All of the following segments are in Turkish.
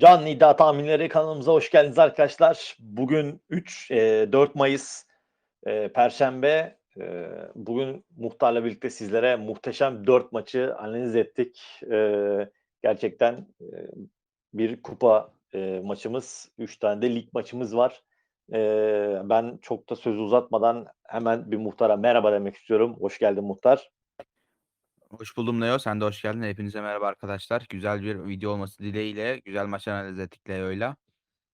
Canlı İddia Tahminleri kanalımıza hoş geldiniz arkadaşlar. Bugün 3, e, 4 Mayıs e, Perşembe. E, bugün Muhtar'la birlikte sizlere muhteşem 4 maçı analiz ettik. E, gerçekten e, bir kupa e, maçımız, 3 tane de lig maçımız var. E, ben çok da sözü uzatmadan hemen bir Muhtar'a merhaba demek istiyorum. Hoş geldin Muhtar. Hoş buldum Leo. Sen de hoş geldin. Hepinize merhaba arkadaşlar. Güzel bir video olması dileğiyle güzel maç analiz ettik Leo'yla.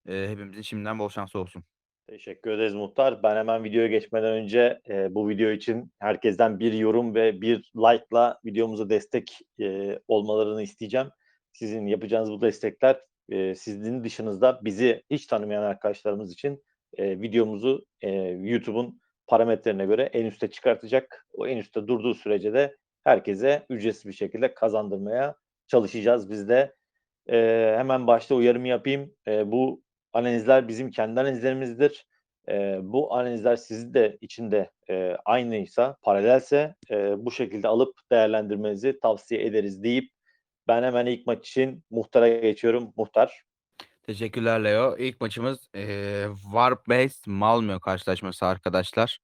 Ee, hepimizin şimdiden bol şans olsun. Teşekkür ederiz Muhtar. Ben hemen videoya geçmeden önce e, bu video için herkesten bir yorum ve bir like'la videomuza destek e, olmalarını isteyeceğim. Sizin yapacağınız bu destekler e, sizin dışınızda bizi hiç tanımayan arkadaşlarımız için e, videomuzu e, YouTube'un parametrelerine göre en üste çıkartacak. O en üstte durduğu sürece de herkese ücretsiz bir şekilde kazandırmaya çalışacağız biz de. E, hemen başta uyarımı yapayım. E, bu analizler bizim kendi analizlerimizdir. E, bu analizler sizin de içinde e, aynıysa, paralelse e, bu şekilde alıp değerlendirmenizi tavsiye ederiz deyip ben hemen ilk maç için Muhtar'a geçiyorum. Muhtar. Teşekkürler Leo. İlk maçımız e, Warp Malmö karşılaşması arkadaşlar.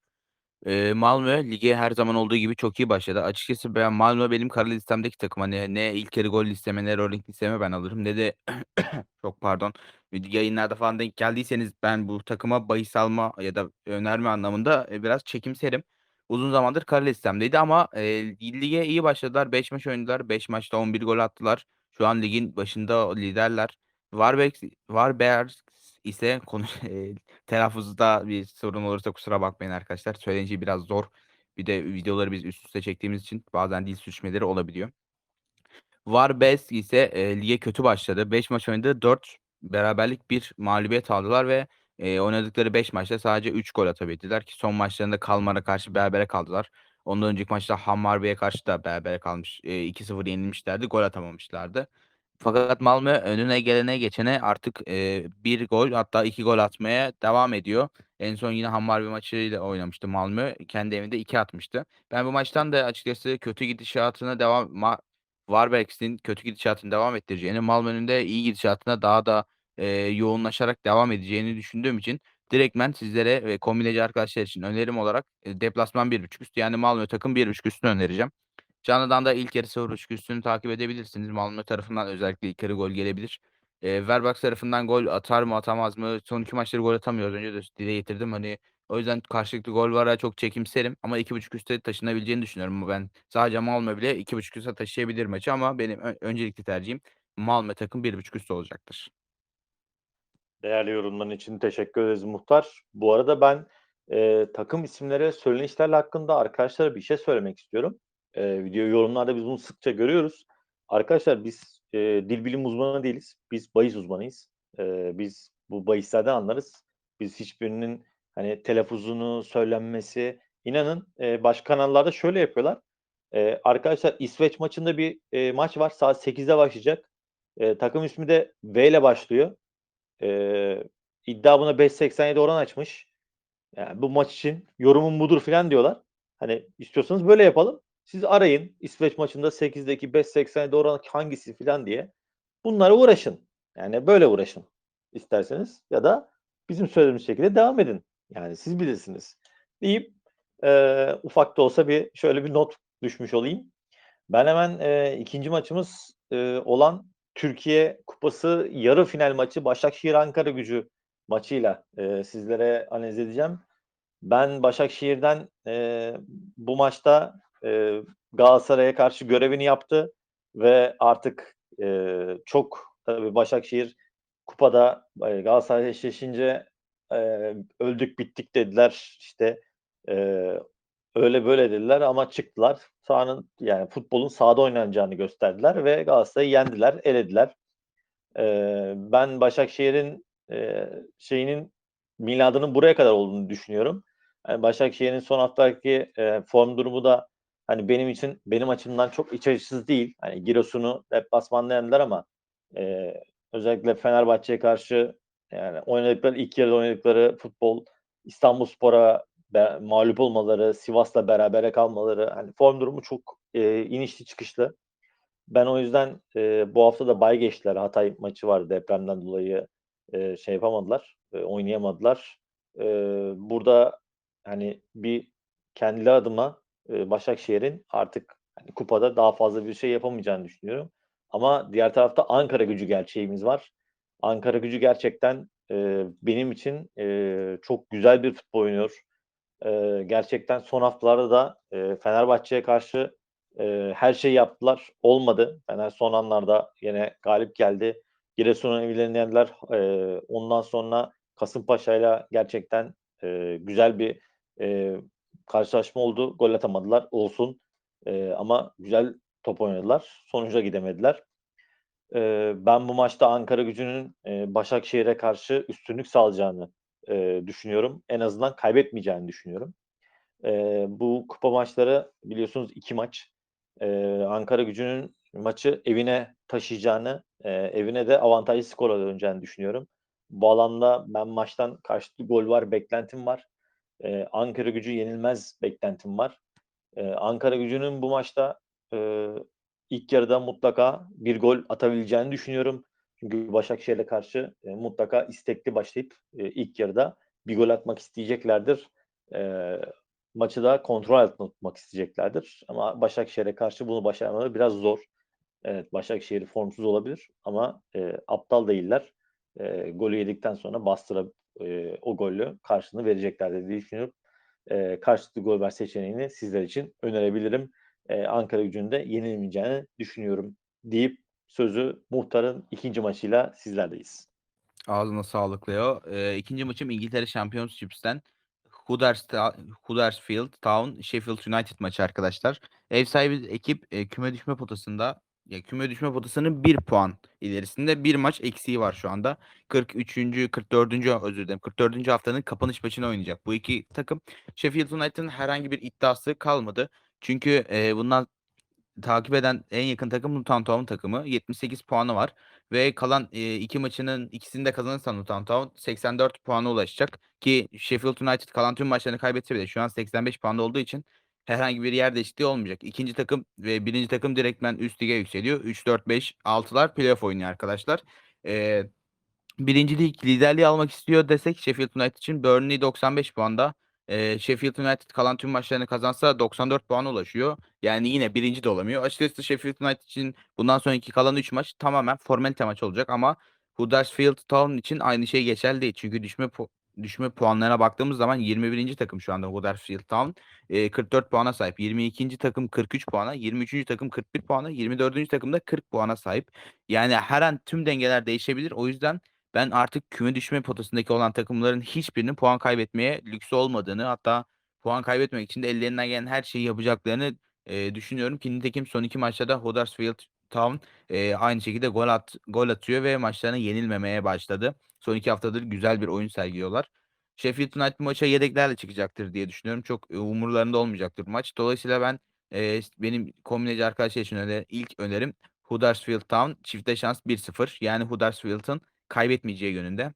Eee, Malmö lige her zaman olduğu gibi çok iyi başladı. Açıkçası ben Malmö benim kara listemdeki takım. Hani ne ilk yarı gol listeme ne Euroleague listeme ben alırım ne de çok pardon yayınlarda falan denk geldiyseniz ben bu takıma bahis alma ya da önerme anlamında e, biraz çekimserim. Uzun zamandır kara listemdeydi ama e, lige iyi başladılar. 5 maç oynadılar. 5 maçta 11 gol attılar. Şu an ligin başında liderler. Warbeck, Warbears ise konu eee, telaffuzda bir sorun olursa kusura bakmayın arkadaşlar. Söylenişi biraz zor. Bir de videoları biz üst üste çektiğimiz için bazen dil sürçmeleri olabiliyor. Varbes ise eee, lige kötü başladı. 5 maç oynadı. 4 beraberlik, 1 mağlubiyet aldılar ve eee, oynadıkları 5 maçta sadece 3 gol atabildiler ki son maçlarında Kalmar'a karşı berabere kaldılar. Ondan önceki maçta Hammarby'ye karşı da berabere kalmış. Eee, 2-0 yenilmişlerdi. Gol atamamışlardı. Fakat Malmö önüne gelene geçene artık, eee, 1 gol hatta 2 gol atmaya devam ediyor. En son yine Hammarby maçıyla oynamıştı Malmö. Kendi evinde 2 atmıştı. Ben bu maçtan da açıkçası kötü gidişatına devam ma Varberg'in kötü gidişatını devam ettireceğini, Malmö'nün de iyi gidişatına daha da, eee, yoğunlaşarak devam edeceğini düşündüğüm için direktmen sizlere ve kombineci arkadaşlar için önerim olarak, eee, deplasman 1.5 üst yani Malmö takım 1.5 üstünü önereceğim. Canlı'dan da ilk yarı 0.5 üstünü takip edebilirsiniz. Malmö tarafından özellikle ilk yarı gol gelebilir. Eee, Verbak tarafından gol atar mı atamaz mı? Son 2 maçları gol atamıyor. Az önce de dile getirdim. Hani o yüzden karşılıklı gol vara çok çekimserim ama 2.5 üste taşınabileceğini düşünüyorum. Ben sadece Malmö bile 2.5 üste taşıyabilir maçı ama benim öncelikli tercihim Malmö takım 1.5 üst olacaktır. Değerli yorumların için teşekkür ederiz Muhtar. Bu arada ben e, takım isimleri söylenişlerle hakkında arkadaşlara bir şey söylemek istiyorum. E, video yorumlarda biz bunu sıkça görüyoruz. Arkadaşlar biz e, dil bilim uzmanı değiliz. Biz bahis uzmanıyız. E, biz bu bahislerden anlarız. Biz hiçbirinin hani telaffuzunu söylenmesi inanın e, başka kanallarda şöyle yapıyorlar. E, arkadaşlar İsveç maçında bir e, maç var. Saat 8'de başlayacak. E, takım ismi de V ile başlıyor. Eee, iddia buna 5.87 oran açmış. Yani bu maç için yorumum budur filan diyorlar. Hani istiyorsanız böyle yapalım. Siz arayın İsveç maçında 8'deki 5.87 oran hangisi filan diye. Bunlara uğraşın. Yani böyle uğraşın isterseniz ya da bizim söylediğimiz şekilde devam edin. Yani siz bilirsiniz. Deyip eee, ufak da olsa bir şöyle bir not düşmüş olayım. Ben hemen eee, ikinci maçımız eee, olan Türkiye Kupası yarı final maçı Başakşehir Ankara Gücü maçıyla e, sizlere analiz edeceğim. Ben Başakşehir'den e, bu maçta e, Galatasaray'a karşı görevini yaptı ve artık e, çok tabii Başakşehir kupada e, Galatasaray eşleşince e, öldük bittik dediler işte e, öyle böyle dediler ama çıktılar. Sahanın yani futbolun sahada oynanacağını gösterdiler ve Galatasaray'ı yendiler, elediler. Eee, ben Başakşehir'in eee, şeyinin miladının buraya kadar olduğunu düşünüyorum. Yani Başakşehir'in son haftaki eee, form durumu da hani benim için benim açımdan çok iç açıcı değil. Hani Giresun'u deplasmanda yendiler ama eee, özellikle Fenerbahçe'ye karşı yani oynadıkları ilk yarıda oynadıkları futbol İstanbulspor'a be, mağlup olmaları, Sivas'la berabere kalmaları hani form durumu çok eee, inişli çıkışlı. Ben o yüzden, eee, bu hafta da bay geçtiler. Hatay maçı vardı depremden dolayı, eee, şey yapamadılar, eee, oynayamadılar. Eee, burada, hani, bir kendi adıma, Başakşehir'in artık, hani, kupada daha fazla bir şey yapamayacağını düşünüyorum. Ama diğer tarafta Ankaragücü gerçeğimiz var. Ankaragücü gerçekten, eee, benim için, eee, çok güzel bir futbol oynuyor. Eee, gerçekten son haftalarda da, eee, Fenerbahçe'ye karşı, eee, her şeyi yaptılar, olmadı. Fener son anlarda yine galip geldi. Giresun'u evlerinde yendiler. Eee, ondan sonra Kasımpaşa'yla gerçekten, eee, güzel bir, eee, karşılaşma oldu. Gol atamadılar, olsun. Eee, ama güzel top oynadılar. Sonuca gidemediler. Eee, ben bu maçta Ankaragücü'nün, eee, Başakşehir'e karşı üstünlük sağlayacağını, eee, düşünüyorum. En azından kaybetmeyeceğini düşünüyorum. Eee, bu kupa maçları biliyorsunuz 2 maç. Eee, Ankaragücü'nün maçı evine taşıyacağını, eee, evine de avantajlı skorla döneceğini düşünüyorum. Bu alanda ben maçtan karşılıklı gol var beklentim var. Eee, Ankaragücü yenilmez beklentim var. Eee, Ankaragücü'nün bu maçta, eee, ilk yarıda mutlaka 1 gol atabileceğini düşünüyorum. Çünkü Başakşehir'e karşı, eee, mutlaka istekli başlayıp, eee, ilk yarıda 1 gol atmak isteyeceklerdir. Eee, maçı da kontrol altında tutmak isteyeceklerdir. Ama Başakşehir'e karşı bunu başarmaları biraz zor. Evet, Başakşehir formsuz olabilir ama, eee, aptal değiller. Eee, golü yedikten sonra bastırıp, eee, o golle karşılığını vereceklerdir diye düşünüyorum. Eee, karşılıklı gol ver seçeneğini sizler için önerebilirim. Eee, Ankaragücü'nün de yenilmeyeceğini düşünüyorum deyip sözü Muhtar'ın 2. maçıyla sizlerleyiz. Ağzına sağlık Leo. Eee, 2. maçım İngiltere Championship'ten Huddersfield Huddersfield Town Sheffield United maçı arkadaşlar. Ev sahibi ekip, eee, küme düşme potasında ya, küme düşme potasının 1 puan ilerisinde. 1 maç eksiği var şu anda. 43'üncü 44'üncü özür dilerim, 44'üncü haftanın kapanış maçını oynayacak bu 2 takım. Sheffield United'ın herhangi bir iddiası kalmadı. Çünkü, eee, bundan takip eden en yakın takım Luton takımı. 78 puanı var ve kalan, eee, 2 maçının ikisini de kazanırsa Luton Town 84 puana ulaşacak ki Sheffield United kalan tüm maçlarını kaybetse bile şu an 85 puanda olduğu için herhangi bir yer değişikliği olmayacak. 2. takım ve 1. takım direktmen üst lige yükseliyor. 3, 4, 5, 6'lar playoff oynuyor arkadaşlar. Eee, 1. lig liderliği almak istiyor desek Sheffield United için Burnley 95 puanda. Eee, Sheffield United kalan tüm maçlarını kazansa 94 puana ulaşıyor. Yani yine 1. de olamıyor. Açıkçası Sheffield United için bundan sonraki kalan 3 maç tamamen formalite maç olacak ama Huddersfield Town için aynı şey geçerli değil. Çünkü düşme düşme puanlarına baktığımız zaman 21. takım şu anda Huddersfield Town. Eee, 44 puana sahip. 22. takım 43 puana, 23. takım 41 puana, 24. takım da 40 puana sahip. Yani her an tüm dengeler değişebilir. O yüzden ben artık küme düşme potasındaki olan takımların hiçbirinin puan kaybetmeye lüksü olmadığını hatta puan kaybetmemek için de ellerinden gelen her şeyi yapacaklarını, eee, düşünüyorum ki nitekim son 2 maçta da Huddersfield Town, eee, aynı şekilde gol at gol atıyor ve maçlarına yenilmemeye başladı. Son 2 haftadır güzel bir oyun sergiliyorlar. Sheffield United maça yedeklerle çıkacaktır diye düşünüyorum. Çok, eee, umurlarında olmayacaktır maç. Dolayısıyla ben, eee, benim kombineci arkadaşlar için öne ilk önerim Huddersfield Town çifte şans 1-0 yani Huddersfield'ın kaybetmeyeceği yönünde.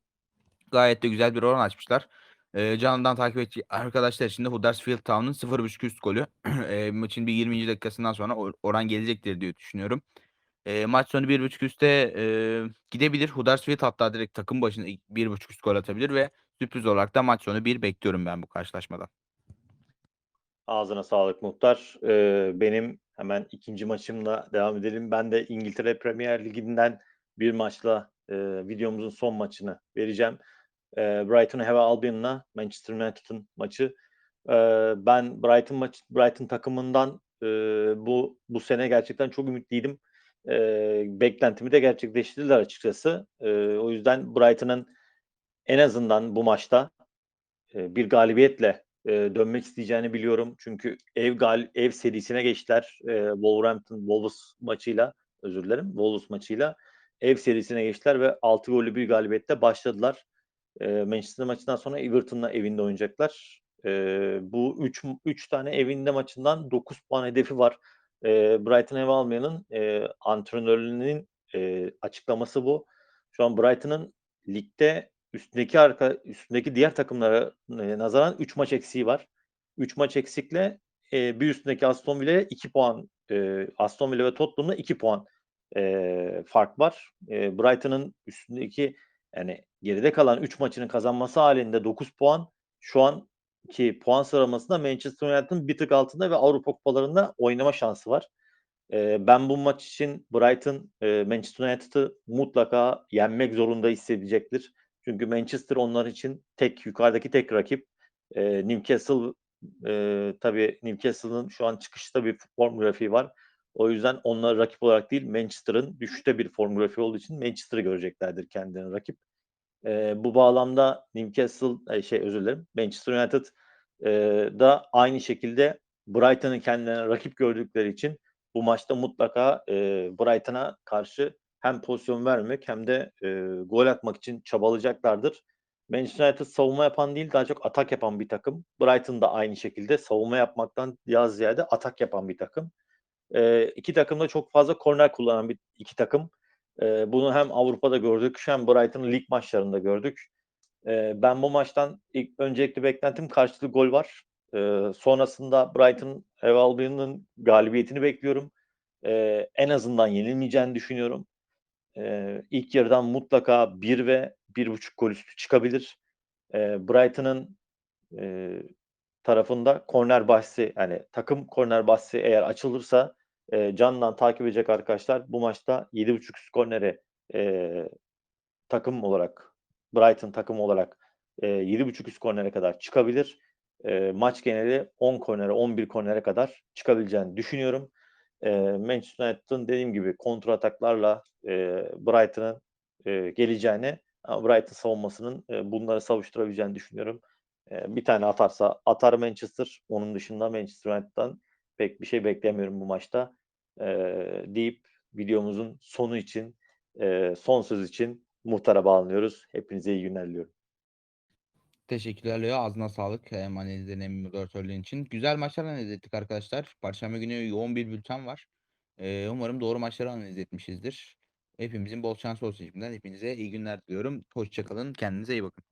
Gayet de güzel bir oran açmışlar. Eee, canlıdan takip ettiği arkadaşlar için de Huddersfield Town'un 0.5 üst golü. Eee, maçın bir 20. dakikasından sonra or oran gelecektir diye düşünüyorum. Eee, maç sonu 1.5 üste, eee, gidebilir. Huddersfield hatta direkt takım başına ilk 1.5 üst gol atabilir ve sürpriz olarak da maç sonu 1 bekliyorum ben bu karşılaşmadan. Ağzına sağlık Muhtar. Eee, benim hemen 2. maçımla devam edelim. Ben de İngiltere Premier Ligi'nden bir maçla, eee, videomuzun son maçını vereceğim. Eee, Brighton Hove Albion'la Manchester United'ın maçı. Eee, ben Brighton maçı Brighton takımından, eee, bu bu sene gerçekten çok ümitliydim. Eee, beklentimi de gerçekleştirdiler açıkçası. Eee, o yüzden Brighton'ın en azından bu maçta, eee, bir galibiyetle, eee, dönmek isteyeceğini biliyorum. Çünkü ev gal ev serisine geçtiler. Eee, Wolverhampton Wolves maçıyla, özür dilerim, Wolves maçıyla ev serisine geçtiler ve 6 gollü bir galibiyetle başladılar. Eee, Manchester maçından sonra Everton'la evinde oynayacaklar. Eee, bu 3 m 3 tane evinde maçından 9 puan hedefi var. Eee, Brighton Hove Albion'ın, eee, antrenörünün, eee, açıklaması bu. Şu an Brighton'ın ligde üstündeki arka üstündeki diğer takımlara, eee, nazaran 3 maç eksiği var. 3 maç eksikle, eee, bir üstündeki Aston Villa'ya 2 puan eee, Aston Villa ve Tottenham'da 2 puan, eee, fark var. Eee, Brighton'ın üstündeki, yani, geride kalan 3 maçını kazanması hâlinde 9 puan, şu anki puan sıralamasında Manchester United'ın bir tık altında ve Avrupa kupalarında oynama şansı var. Eee, ben bu maç için Brighton, eee, Manchester United'ı mutlaka yenmek zorunda hissedecektir. Çünkü Manchester onlar için tek, yukarıdaki tek rakip. Eee, Newcastle, eee, tabii Newcastle'ın şu an çıkışta bir form grafiği var. O yüzden onlara rakip olarak değil, Manchester'ın düşüşte bir form grafiği olduğu için Manchester'ı göreceklerdir kendilerine rakip. Eee, bu bağlamda Newcastle, eee, şey özür dilerim, Manchester United, eee, da aynı şekilde Brighton'ı kendilerine rakip gördükleri için bu maçta mutlaka, eee, Brighton'a karşı hem pozisyon vermemek hem de, eee, gol atmak için çabalayacaklardır. Manchester United savunma yapan değil, daha çok atak yapan bir takım. Brighton da aynı şekilde savunma yapmaktan daha ziyade atak yapan bir takım. Eee, 2 takım da çok fazla korner kullanan bir 2 takım. Eee, bunu hem Avrupa'da gördük hem Brighton'ın lig maçlarında gördük. Eee, ben bu maçtan ilk öncelikli beklentim karşılıklı gol var. Eee, sonrasında Brighton Albion'un galibiyetini bekliyorum. Eee, en azından yenilmeyeceğini düşünüyorum. Eee, ilk yarıdan mutlaka 1 ve 1.5 gol üstü çıkabilir. Eee, Brighton'ın, eee, tarafında korner bahsi, yani, takım korner bahsi eğer açılırsa, eee, canından takip edecek arkadaşlar bu maçta 7.5 üst kornere, eee, takım olarak, Brighton takımı olarak, eee, 7.5 üst kornere kadar çıkabilir. Eee, maç geneli 10 kornere, 11 kornere kadar çıkabileceğini düşünüyorum. Eee, Manchester United'ın dediğim gibi kontra ataklarla, eee, Brighton'ın, eee, geleceğini Brighton savunmasının, eee, bunları savuşturabileceğini düşünüyorum. Eee, 1 tane atarsa atar Manchester. Onun dışında Manchester United'dan pek bir şey beklemiyorum bu maçta, eee, deyip videomuzun sonu için, eee, son söz için Muhtar'a bağlanıyoruz. Hepinize iyi günler diliyorum. Teşekkürler Leo. Ağzına sağlık hem analizlerin moderatörlüğün için. Güzel maçlar analiz ettik arkadaşlar. Perşembe günü yoğun bir bülten var. Eee, umarım doğru maçları analiz etmişizdir. Hepimizin bol şans olsun şimdiden. Hepinize iyi günler diliyorum. Hoşça kalın. Kendinize iyi bakın.